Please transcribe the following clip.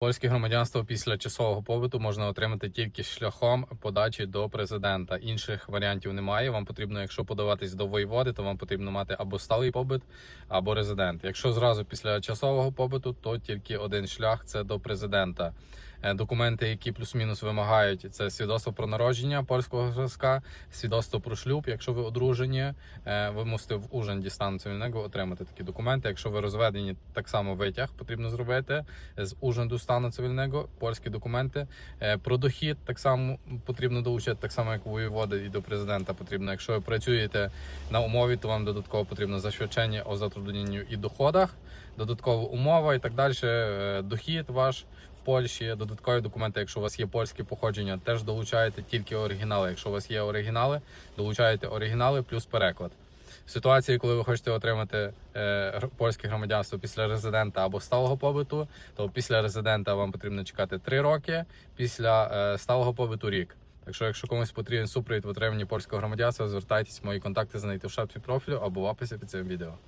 Польське громадянство після часового побиту можна отримати тільки шляхом подачі до президента. Інших варіантів немає. Вам потрібно, якщо подаватись до воєводи, то вам потрібно мати або сталий побит, або резидент. Якщо зразу після часового побиту, то тільки один шлях це до президента. Е, Документи, які плюс-мінус вимагають, це свідоцтво про народження польського зразка, свідоцтво про шлюб. Якщо ви одружені, е, ви мусите в Ужанді стану цивільного отримати такі документи. Якщо ви розведені, так само витяг потрібно зробити з Ужанду стану цивільного, польські документи. Е, Про дохід так само потрібно долучити, так само як воєводи і до президента потрібно. Якщо ви працюєте на умові, то вам додатково потрібно засвідчення о затрудненню і доходах, додаткова умова і так далі. Дохід ваш в Польщі, додаткові документи, якщо у вас є польське походження, теж долучаєте тільки оригінали. Якщо у вас є оригінали, долучаєте оригінали плюс переклад. В ситуації, коли ви хочете отримати е, польське громадянство після резидента або сталого побиту, то після резидента вам потрібно чекати 3 роки, після е, сталого побиту рік. Так що, якщо комусь потрібен супровід в отриманні польського громадянства, звертайтесь, мої контакти знайти в шапці профілю або в описі під цим відео.